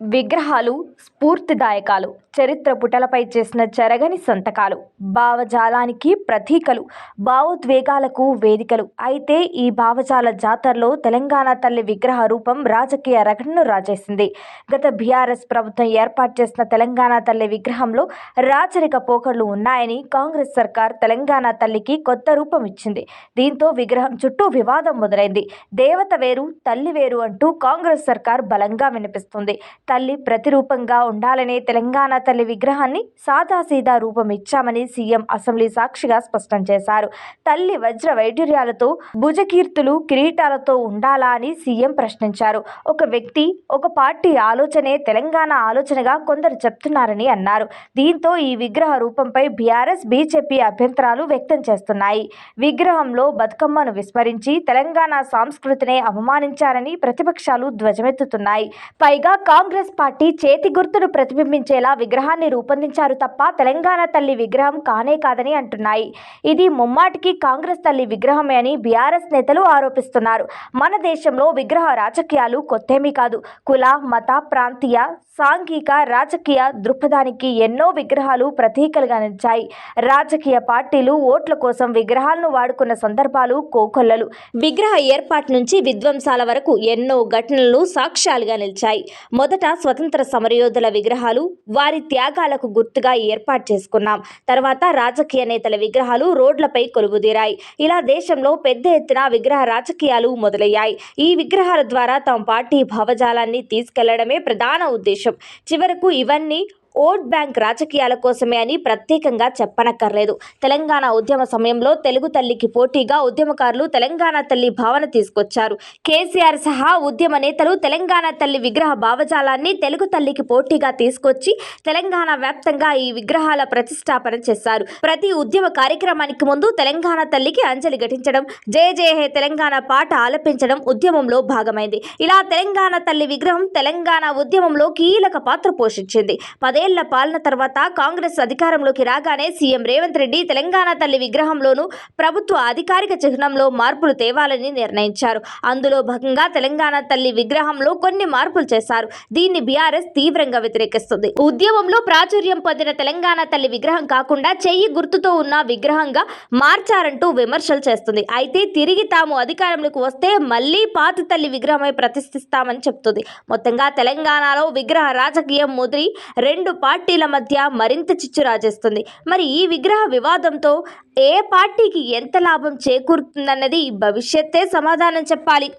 విగ్రహాలు స్ఫూర్తిదాయకాలు చరిత్ర పుటలపై చేసిన చెరగని సంతకాలు భావజాలానికి ప్రతీకలు భావోద్వేగాలకు వేదికలు. అయితే ఈ భావజాల జాతరలో తెలంగాణ తల్లి విగ్రహ రూపం రాజకీయ రగడను రాజేసింది. గత బీఆర్ఎస్ ప్రభుత్వం ఏర్పాటు చేసిన తెలంగాణ తల్లి విగ్రహంలో రాచరిక పోకడలు ఉన్నాయని కాంగ్రెస్ సర్కార్ తెలంగాణ తల్లికి కొత్త రూపం ఇచ్చింది. దీంతో విగ్రహం చుట్టూ వివాదం మొదలైంది. దేవత వేరు తల్లి వేరు అంటూ కాంగ్రెస్ సర్కార్ బలంగా వినిపిస్తుంది. తల్లి ప్రతిరూపంగా ఉండాలనే తెలంగాణ తల్లి విగ్రహాన్ని సాదాసీదా రూపం ఇచ్చామని సీఎం అసెంబ్లీ సాక్షిగా స్పష్టం చేశారు. తల్లి వజ్ర వైఢూర్యాలతో భుజకీర్తులు కిరీటాలతో ఉండాలా అని సీఎం ప్రశ్నించారు. ఒక వ్యక్తి ఒక పార్టీ ఆలోచనే తెలంగాణ ఆలోచనగా కొందరు చెప్తున్నారని అన్నారు. దీంతో ఈ విగ్రహ రూపంపై బీఆర్ఎస్ బీజేపీ అభ్యంతరాలు వ్యక్తం చేస్తున్నాయి. విగ్రహంలో బతుకమ్మను విస్మరించి తెలంగాణ సంస్కృతిని అవమానించారని ప్రతిపక్షాలు ధ్వజమెత్తుతున్నాయి. పైగా కాంగ్రెస్ పార్టీ చేతి గుర్తును ప్రతిబింబించేలా విగ్రహాన్ని రూపొందించారు తప్ప తెలంగాణ తల్లి విగ్రహం కానే కాదని అంటున్నాయి. ఇది ముమ్మాటికి కాంగ్రెస్ తల్లి విగ్రహమే అని బీఆర్ఎస్ నేతలు ఆరోపిస్తున్నారు. మన దేశంలో విగ్రహ రాజకీయాలు కొత్తేమీ కాదు. కుల మత ప్రాంతీయ సాంఘిక రాజకీయ దృక్పథానికి ఎన్నో విగ్రహాలు ప్రతీకలుగా నిలిచాయి. రాజకీయ పార్టీలు ఓట్ల కోసం విగ్రహాలను వాడుకున్న సందర్భాలు కోకొల్లలు. విగ్రహ ఏర్పాటు నుంచి విధ్వంసాల వరకు ఎన్నో ఘటనలు సాక్ష్యాలుగా నిలిచాయి. మొదట స్వతంత్ర సమరయోధుల విగ్రహాలు వారి త్యాగాలకు గుర్తుగా ఏర్పాటు చేసుకున్నాం. తర్వాత రాజకీయ నేతల విగ్రహాలు రోడ్లపై కొలువుదీరాయి. ఇలా దేశంలో పెద్ద ఎత్తున విగ్రహ రాజకీయాలు మొదలయ్యాయి. ఈ విగ్రహాల ద్వారా తమ పార్టీ భావజాలాన్ని తీసుకెళ్ళడమే ప్రధాన ఉద్దేశం. చివరకు ఇవన్నీ ఓట్ బ్యాంక్ రాజకీయాల కోసమే అని ప్రత్యేకంగా చెప్పనక్కర్లేదు. తెలంగాణ ఉద్యమ సమయంలో తెలుగు తల్లికి పోటీగా ఉద్యమకారులు తెలంగాణ తల్లి భావన తీసుకొచ్చారు. కేసీఆర్ సహా ఉద్యమ నేతలు తెలంగాణ తల్లి విగ్రహ భావజాలాన్ని తెలుగు తల్లికి పోటీగా తీసుకొచ్చి తెలంగాణ వ్యాప్తంగా ఈ విగ్రహాల ప్రతిష్టాపన చేశారు. ప్రతి ఉద్యమ కార్యక్రమానికి ముందు తెలంగాణ తల్లికి అంజలి ఘటించడం జయ జయ హే తెలంగాణ పాట ఆలపించడం ఉద్యమంలో భాగమైంది. ఇలా తెలంగాణ తల్లి విగ్రహం తెలంగాణ ఉద్యమంలో కీలక పాత్ర పోషించింది. పదే పదేళ్ళ పాలన తర్వాత కాంగ్రెస్ అధికారంలోకి రాగానే సీఎం రేవంత్ రెడ్డి తెలంగాణ తల్లి విగ్రహంలోనూ ప్రభుత్వ అధికారిక చిహ్నంలో మార్పులు తేవాలని నిర్ణయించారు. అందులో భాగంగా తెలంగాణ తల్లి విగ్రహంలో కొన్ని మార్పులు చేశారు. దీన్ని బీఆర్ఎస్ తీవ్రంగా వ్యతిరేకిస్తుంది. ఉద్యమంలో ప్రాచుర్యం పొందిన తెలంగాణ తల్లి విగ్రహం కాకుండా చెయ్యి గుర్తుతో ఉన్న విగ్రహంగా మార్చారంటూ విమర్శలు చేస్తుంది. అయితే తిరిగి తాము అధికారంలోకి వస్తే మళ్ళీ పాత తల్లి విగ్రహమై ప్రతిష్ఠిస్తామని చెప్తుంది. మొత్తంగా తెలంగాణలో విగ్రహ రాజకీయం ముదిరి రెండు పార్టీల మధ్య మరింత చిచ్చు రాజేస్తుంది. మరి ఈ విగ్రహ వివాదంతో ఏ పార్టీకి ఎంత లాభం చేకూరుతుందన్నది భవిష్యత్తే సమాధానం చెప్పాలి.